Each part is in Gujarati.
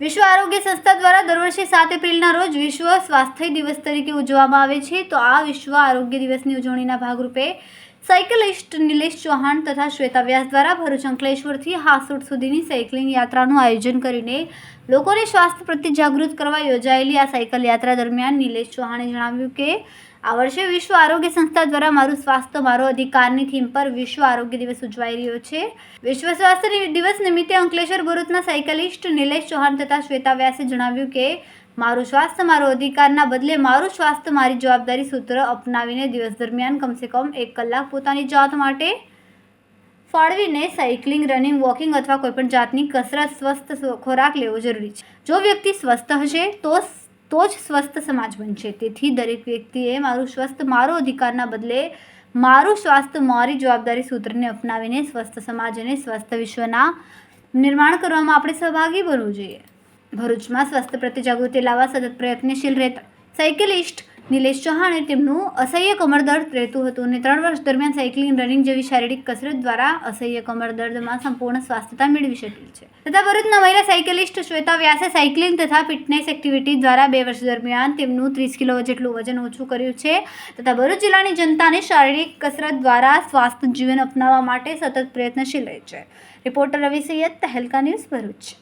વિશ્વ આરોગ્ય સંસ્થા દ્વારા દર વર્ષે સાત એપ્રિલના રોજ વિશ્વ સ્વાસ્થ્ય દિવસ તરીકે ઉજવવામાં આવે છે. તો આ વિશ્વ આરોગ્ય દિવસની ઉજવણીના ભાગરૂપે સાયકલિસ્ટ નિલેશ ચૌહાણ તથા શ્વેતા વ્યાસ દ્વારા ભરૂચ અંકલેશ્વરથી હાસોટ સુધીની સાયકલિંગ યાત્રાનું આયોજન કરીને લોકોને સ્વાસ્થ્ય પ્રત્યે જાગૃત કરવા યોજાયેલી આ સાયકલ યાત્રા દરમિયાન નિલેશ ચૌહાણે જણાવ્યું કે આ વર્ષે વિશ્વ આરોગ્ય સંસ્થા દ્વારા મારું સ્વાસ્થ્ય, મારો અધિકારની થીમ પર વિશ્વ આરોગ્ય દિવસ ઉજવાઈ રહ્યો છે. વિશ્વ સ્વાસ્થ્ય દિવસ નિમિત્તે અંકલેશ્વર ભરૂચના સાયકલિસ્ટ નિલેશ ચૌહાણ તથા શ્વેતા વ્યાસે જણાવ્યું કે, મારું સ્વાસ્થ્ય, મારો અધિકારના બદલે મારું સ્વાસ્થ્ય, મારી જવાબદારી સૂત્ર અપનાવીને દિવસ દરમિયાન કમસે કમ એક કલાક પોતાની જાત માટે ફાળવીને સાયકલિંગ, રનિંગ, વોકિંગ અથવા કોઈપણ જાતની કસરત, સ્વસ્થ ખોરાક લેવો જરૂરી છે. જો વ્યક્તિ સ્વસ્થ હશે, તો તો જ સ્વસ્થ સમાજ બનશે. તેથી દરેક વ્યક્તિએ મારું સ્વસ્થ, મારો અધિકારના બદલે મારું સ્વાસ્થ્ય મારી જવાબદારી સૂત્રને અપનાવીને સ્વસ્થ સમાજ અને સ્વસ્થ વિશ્વના નિર્માણ કરવામાં આપણે સહભાગી બનવું જોઈએ. ભરૂચમાં સ્વસ્થ પ્રતિ જાગૃતિ લાવવા સતત પ્રયત્નશીલ રહેતા સાયકલિસ્ટ નિલેશ ચૌહાણે તેમનું અસહ્ય કમર દર્દ રહેતું હતું અને ત્રણ વર્ષ દરમિયાન સાયકલિંગ રનિંગ જેવી શારીરિક કસરત દ્વારા અસહ્ય કમર દર્દમાં સંપૂર્ણ સ્વાસ્થ્યતા મેળવી શકી છે. તથા ભરૂચના મહિલા સાયકલિસ્ટ શ્વેતા વ્યાસે સાયકલિંગ તથા ફિટનેસ એક્ટિવિટી દ્વારા બે વર્ષ દરમિયાન તેમનું ત્રીસ કિલો જેટલું વજન ઓછું કર્યું છે તથા ભરૂચ જિલ્લાની જનતાને શારીરિક કસરત દ્વારા સ્વાસ્થ્ય જીવન અપનાવવા માટે સતત પ્રયત્નશીલ રહે છે. Reporter Ravi Saiyed Tehelka news Bharuch.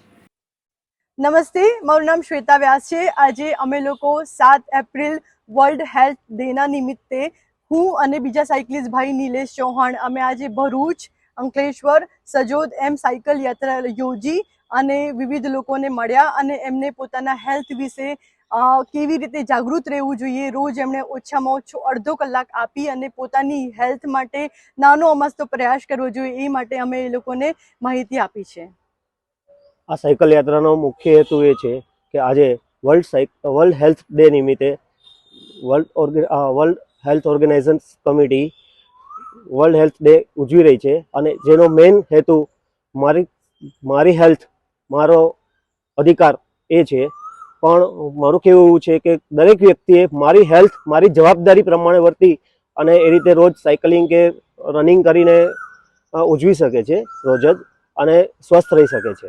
નમસ્તે, મારું નામ શ્વેતા વ્યાસ છે. આજે અમે લોકો સાત એપ્રિલ વર્લ્ડ હેલ્થ ડેના નિમિત્તે હું અને બીજા સાયકલિસ્ટ ભાઈ નિલેશ ચૌહાણ અમે આજે ભરૂચ, અંકલેશ્વર, સજોદ એમ સાયકલ યાત્રા યોજી અને વિવિધ લોકોને મળ્યા અને એમને પોતાના હેલ્થ વિશે કેવી રીતે જાગૃત રહેવું જોઈએ રોજ એમણે ઓછામાં ઓછો અડધો કલાક આપી અને પોતાની હેલ્થ માટે નાનો અમસ્તો પ્રયાસ કરવો જોઈએ એ માટે અમે એ લોકોને માહિતી આપી છે. આ સાયકલ યાત્રાનો મુખ્ય હેતુ એ છે કે આજે વર્લ્ડ સાઇક વર્લ્ડ હેલ્થ ડે નિમિત્તે world ઓર્ગે world health organisation committee world health day ઉજવી રહી છે અને જેનો મેઇન હેતુ મારી મારી હેલ્થ મારો અધિકાર એ છે. પણ મારું કહેવું એવું છે કે દરેક વ્યક્તિએ મારી હેલ્થ મારી જવાબદારી પ્રમાણે વર્તી અને એ રીતે રોજ સાયકલિંગ કે રનિંગ કરીને ઉજવી શકે છે, રોજ જ અને સ્વસ્થ રહી શકે છે.